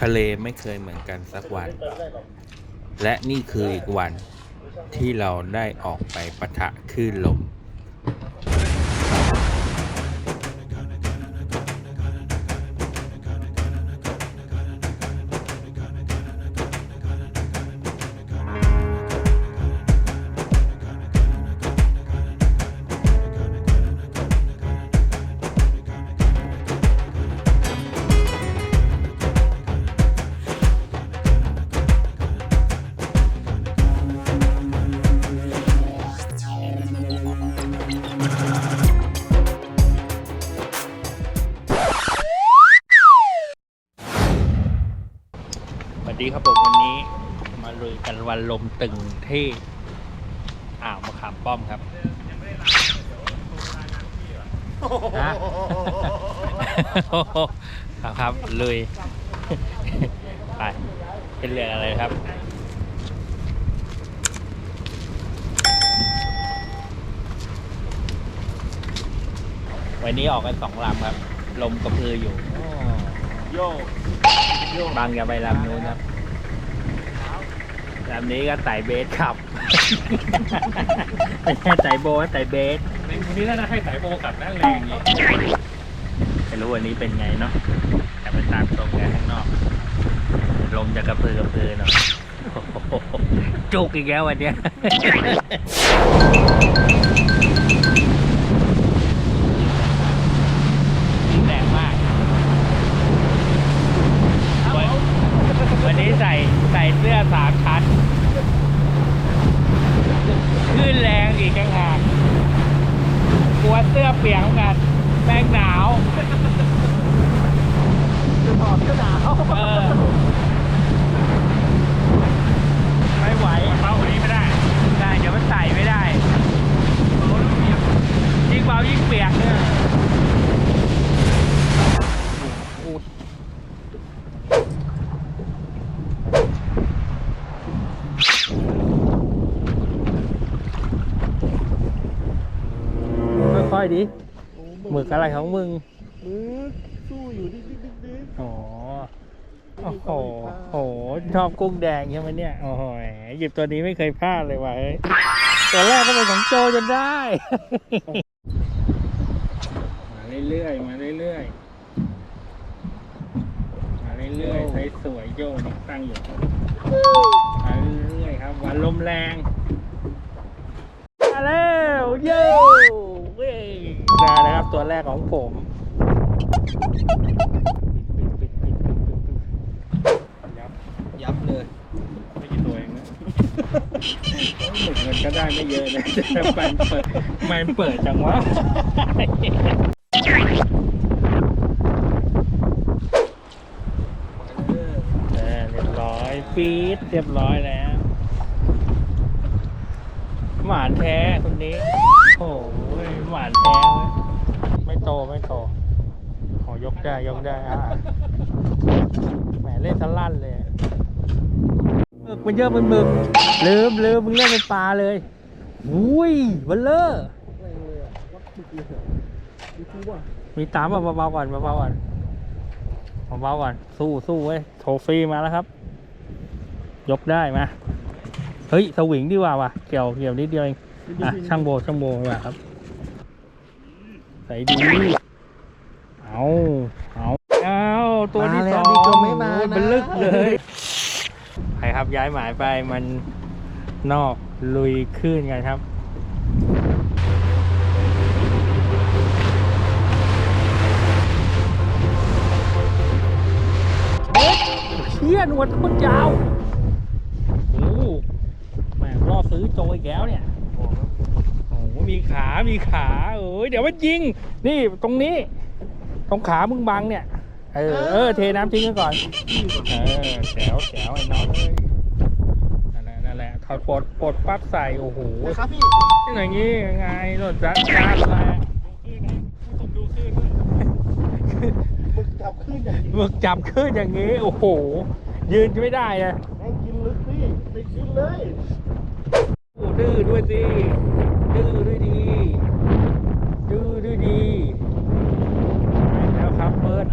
ทะเลไม่เคยเหมือนกันสักวัน และนี่คืออีกวันที่เราได้ออกไปปะทะคลื่นลม ลุยกันวันลมตึงที่อ่าวมะขามป้อมครับฮะครับครับลุยไปเป็นเรืออะไรครับวันนี้ออกกันสองลำครับ ลมกระพืออยู่ โยกบางอย่าไปลำนู้นครับ ลำนี้ก็ไต่เบสขับ ไม่ใช่ไต่โบทไต่เบสในวันนี้น่าจะให้สายโบขับนั่นแรงอย่างนี้ไม่รู้วันนี้เป็นไงเนาะแต่ไปตามตรงกันข้างนอก ลมจะกระพือกระพือหน่อยโอ้โหจุกอีกแล้ววันเนี้ย แรงมาก วันวั นนี้ใส่ใส่เสื้อสามชั้นขึ้นแรงอีกต่างหากกลัวเสื้อเปียกเหมือนกันแม่งหนาวจะถอดก็หนาวเออไม่ไหวเป้าวันนี้ไม่ได้ได้เดี๋ยวมันใส่ไม่ได้ยิ่งเบายิ่งเปียกเนี่ย อยๆดิหมึกอะไรของมึงมือสู้อยู่ดิ๊กดิ๊กดิ๊กดิ๊กอ๋อโอ้โหโอ้โหชอบกุ้งแดงใช่ไหมเนี่ย โอ้โหหยิบตัวนี้ไม่เคยพลาดเลยว่ะเฮ้ยตัวแรกก็เป็นของโจจนได้ มาเรื่อยๆ มาเรื่อยๆ มาเรื่อยๆใช้สวยโยนี่ตั้งอยู่มาเรื่อยๆครับวันลมแรงมา แล้วโย่เว้ยมาแล้วครับตัวแรกของผมยับยับเลยไม่กี่ตัวเองนะหมึกมันก็ได้ไม่เยอะนะแต่มันเปิดมันเปิดจังวะเออเรียบร้อยปี๊ดเรียบร้อยแล้ว หวานแท้คนนี้ โอ้ยหวานแท้เว้ยไม่โตไม่โตขอยกได้ยกได้อะแหมเล่นทะลั่นเลยหมึกมันเยอะมันหมึกลืมลืมมึงเล่นเป็นปลาเลยอุ้ยบัลเลอร์แรงเลยอะวัดสุดเลยอะดูซิว่ามีตามเบาๆก่อนเบาๆก่อนเบาๆก่อนสู้สู้เว้ยโทฟรีมาแล้วครับ ยกได้มา เฮ้ยสวิงดีกว่าว่ะเกี่ยวเกี่ยวนิดเดียวเองอะช่างโบช่างโบดีกว่าครับ ใส่ดีเอาเอาเอาตัวที่สองดีจมไม่มาโอ้ยนะมันลึกเลยไปครับย้ายหมายไปมันนอกลุยขึ้นกันครับเชี่ยหนวดมันยาวโอ้โหแม่งรอ ซื้อโจอีกแล้วเนี่ยโอ้โหมีขามีขาเอ้ยเดี๋ยวมันยิง นี่ตรงนี้ ตรงขามึงบังเนี่ย เออเออเทน้ำทิ้งกันก่อน เออแจ๋วแจ๋วไอ้น้องเอ้ยนั่นแหละนั่นแหละถอดปลดปลดปั๊บใส่โอ้โหนะครับพี่อย่างงี้ยังไงรถจัดจ้านแหละผมดูขึ้นมึกจับขึ้นอย่างนี้มึกจับขึ้นอย่างงี้ โอ้โห ยืนไม่ได้อะแม่งกินลึกพี่ไปขึ้นเลย ดื้อด้วยสิ ดื้อด้วยดี ดื้อด้วยดีไปแล้วครับเปิด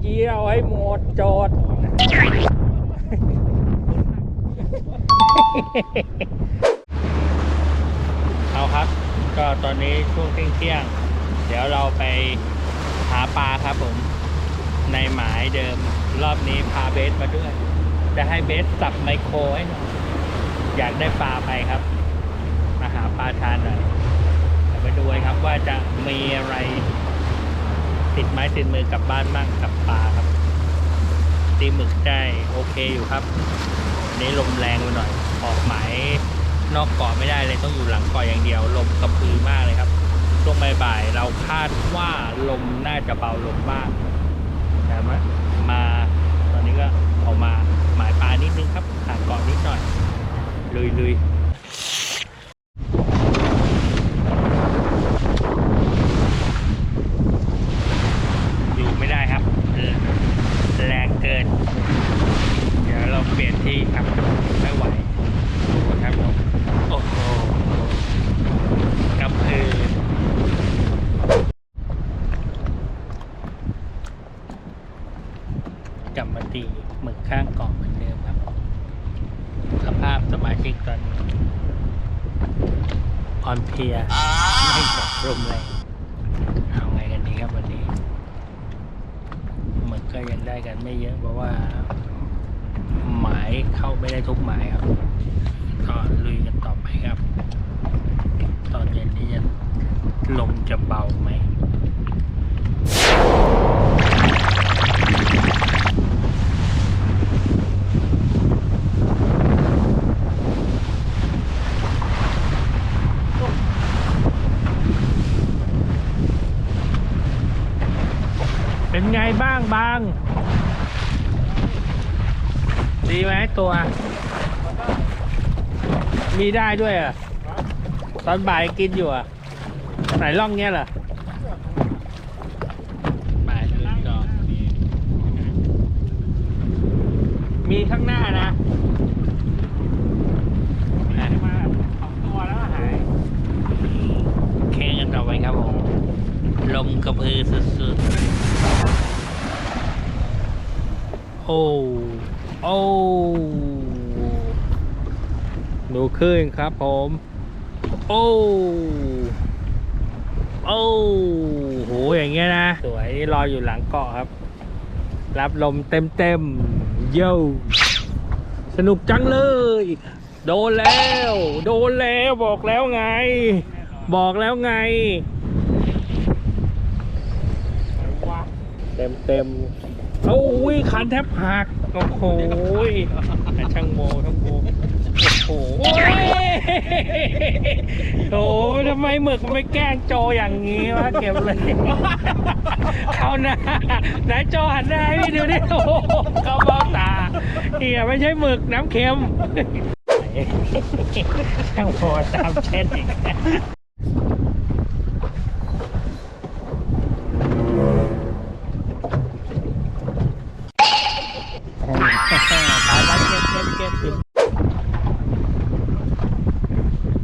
เกี่ยวให้หมดจทย์เอาครับ ก็ตอนนี้ช่วงเที่ยงเดี๋ยวเราไปหาปลาครับผม ในหมายเดิมรอบนี้พาเบสมาด้วย จะให้เบสสับไมโครให้หน่อยอยากได้ปลาไปครับ มาหาปลาทานหน่อยเดี๋ยวไปดูกันครับว่าจะมีอะไร ติดไม้ติดมือกลับบ้านบ้างกับปลาครับ ตีหมึกได้โอเคอยู่ครับวันนี้ลมแรงไปหน่อย ออกหมายนอกเกาะไม่ได้เลยต้องอยู่หลังเกาะอย่างเดียว ลมกระพือมากเลยครับช่วงบ่ายๆเราคาดว่าลมน่าจะเบาลงบ้างแต่ว่ามาตอนนี้ก็ออกมาหมายปลานิดนึงครับห่างเกาะนิดหน่อยลุยลุยอยู่ไม่ได้ครับเออแรงเกิน เดี๋ยวเราเปลี่ยนที่ครับไม่ไหวดูครับผมโอ้โหกระพือ กลับมาตีหมึกข้างเกาะเหมือนเดิมครับ สภาพสมาชิกตอนนี้อ่อนเพลียไม่กดลมแรงเอาไงกันดีครับวันนี้หมึกก็ยังได้กันไม่เยอะเพราะว่า หมายเข้าไม่ได้ทุกหมายครับก็ลุยกันต่อไปครับ ตอนเย็นนี้จะลมจะเบาไหม เป็นไงบ้างบาง ดีไหมตัว มีได้ด้วยอะตอนบ่ายกินอยู่อะไหนร่องเนี้ยเหรอบ่ายลืมก่อนมีข้างหน้านะมาสองตัวแล้วหายแข่งกันต่อไปครับผมลมกระพือสุดๆ โอ้ โอ้ ดูขึ้นครับผม โอ้โอ้โหอย่างเงี้ยนะ สวยนี่รออยู่หลังเกาะครับ รับลมเต็มเต็มๆโย่สนุกจังเลย โดนแล้ว โดนแล้วบอกแล้วไง บอกแล้วไง เต็มเต็มโอ้ยคันแทบหัก โอ้โหแต่ช่างโมช่างโม โอ้โหโอ้ยโอ้ทำไมหมึกมันไม่แกล้งโจอย่างนี้วะเก็บเลยเขาหน้าไหนโจหันหน้าให้พี่ดูดิโอ้โหเขาเบ้าตาเฮียไม่ใช่หมึกน้ำเค็มช่างพอตามเช่นอีก ไปไปเก็บเก็บเก็บเก็บ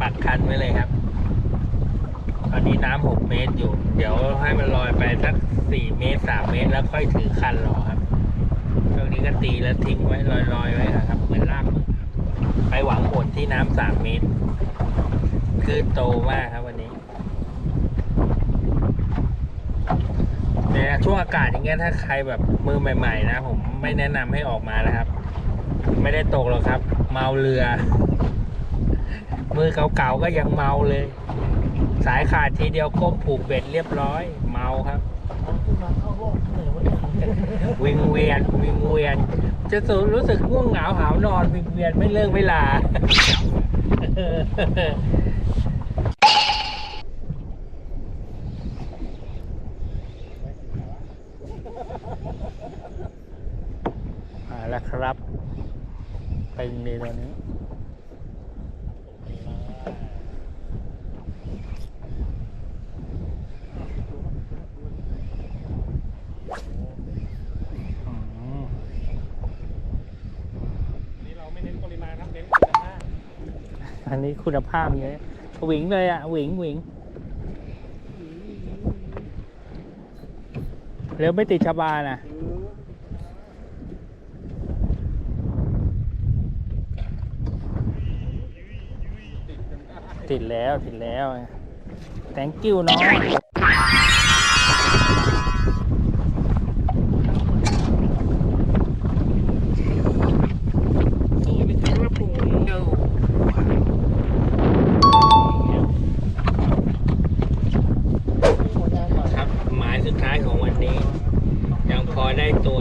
ปักคันไว้เลยครับ ตอนนี้น้ำหกเมตรอยู่ เดี๋ยวให้มันลอยไปสักสี่เมตรสามเมตรแล้วค่อยถือคันรอครับช่วงนี้ก็ตีแล้วทิ้งไว้ลอยลอยๆไว้ครับ เหมือนลากหมึกครับไปหวังผลที่น้ำสามเมตร คลื่นโตมากครับวันนี้เนี่ยช่วงอากาศอย่างเงี้ยถ้าใครแบบมือใหม่ ๆ นะ ผมไม่แนะนำให้ออกมานะครับ ไม่ได้ตกหรอกครับ เมาเรือ มือเก่าๆก็ยังเมาเลย สายขาดทีเดียวก้มผูกเบ็ดเรียบร้อย เมาครับ วิงเวียนวิงเวียน จะสูรู้สึกง่วงเหงาหาวนอนวิงเวียนไม่เลิกไม่ลาแล้วครับ เป็ นี่เราไม่เน้นปริมาณนะเน้นคุณภาพอันนี้คุณภาพเยอะหวิงเลยอะหวิงหวิงเร็วไม่ติดชาบานะคื ติดแล้วติดแล้ว thank you น้อง สวยไม่ใช่ว่าปู ครับหมายสุดท้ายของวันนี้ ยังพอได้ตัว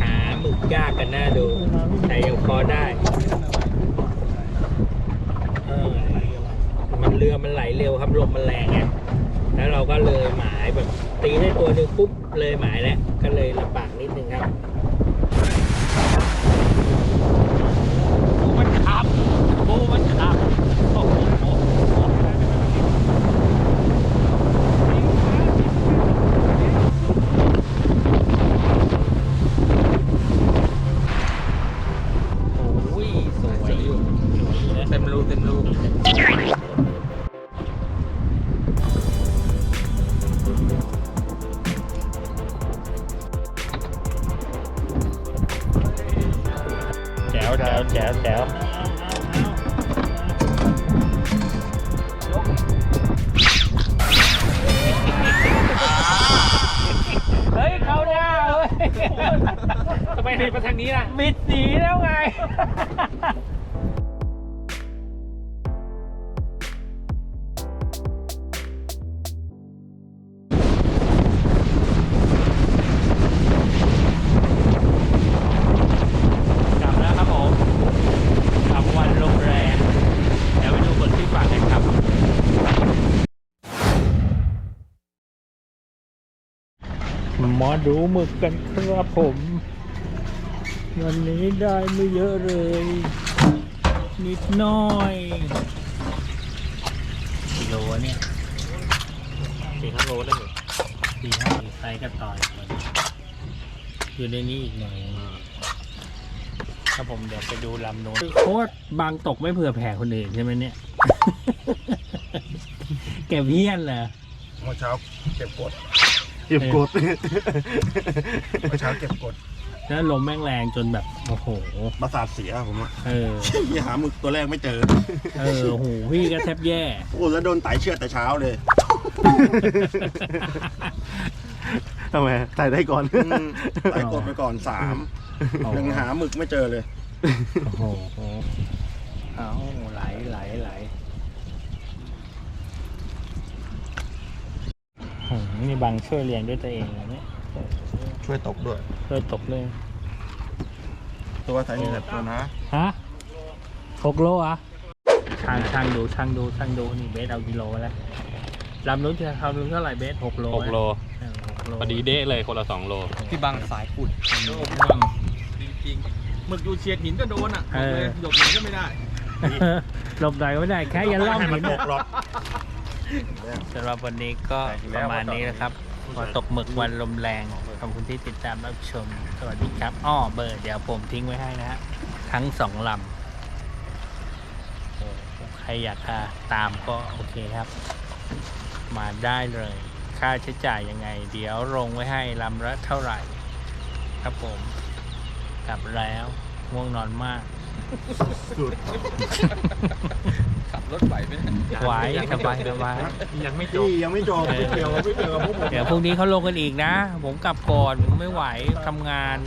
หาหมึกยากกันน่าดู แต่ยังพอได้เออมันเรือมันไหลเร็วครับลมมันแรงไงแล้ว เราก็เลยหมายแบบตีได้ตัวหนึ่งปุ๊บเลยหมายแล้วก็เลยลำบากนิดนึงครับมันขับโบมันขับ มาดูหมึกกันครับผม วันนี้ได้ไม่เยอะเลย นิดหน้อยกิโลวะเนี่ยสี่ห้าโลได้เหรอสี่ห้าไซส์กระต่อยอยู่ในนี้อีกหน่อยครับผมเดี๋ยวไปดูลำโน้นโคตรบางตกไม่เผื่อแผ่คนอื่นใช่ไหมเนี่ยแกเพี้ยนเหรอเมื่อเช้าเก็บกด เก็บกดเมื่อเช้าเก็บกดแล้วลมแม่งแรงจนแบบโอ้โหประสาทเสียผมอะเออที่หาหมึกตัวแรกไม่เจอ เออโอ้โหพี่ก็แทบแย่โอ้แล้วโดนไต่เชือดแต่เช้าเลยทำไมถ่ายได้ก่อนอืมไต่กดไปก่อนสามอ๋อยังหาหมึกไม่เจอเลยโอ้โหเอาไหลไหลไหล โอ้โหนี่บังช่วยเลี้ยงด้วยตัวเองเลยเนี่ยช่วยตกด้วยช่วยตกเลยตัวไทยนี่แหละตัวนะฮะหกโลอะช่างช่างดูช่างดูช่างดูนี่เบสเอากิโลแล้วลำนู้นจะทำนู้นเท่าไหร่เบสหกโลหกโลเออหกโลพอดีเด้เลยคนละสองโลพี่บังสายขุดจริงๆหมึกอยู่เฉียดหินก็โดนอะเออหยกหินก็ไม่ได้หลบหน่อยก็ไม่ได้แค่ยันล่องให้มันหินตกหรอก สำหรับวันนี้ก็ประมาณนี้นะครับพอตกหมึกวันลมแรงขอบคุณที่ติดตามรับชม สวัสดีครับอ้อเบอร์ เดี๋ยวผมทิ้งไว้ให้นะฮะทั้งสองลำโอ้ใครอยากจะตามก็โอเคครับ มาได้เลย ค่าใช้จ่ายยังไง เดี๋ยวลงไว้ให้ลำละเท่าไหร่ ครับผมกลับแล้วง่วงนอนมากขับ รถไหวไหมเนี่ยไหวสบายสบายยังไม่จบพี่ยังไม่จบไม่เกี่ยวไม่เกี่ยวกับพวกผมเดี๋ยวพรุ่งนี้เขาลงกันอีกนะ ผมกลับก่อนผมไม่ไหวทำงาน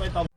ไม่ต้อง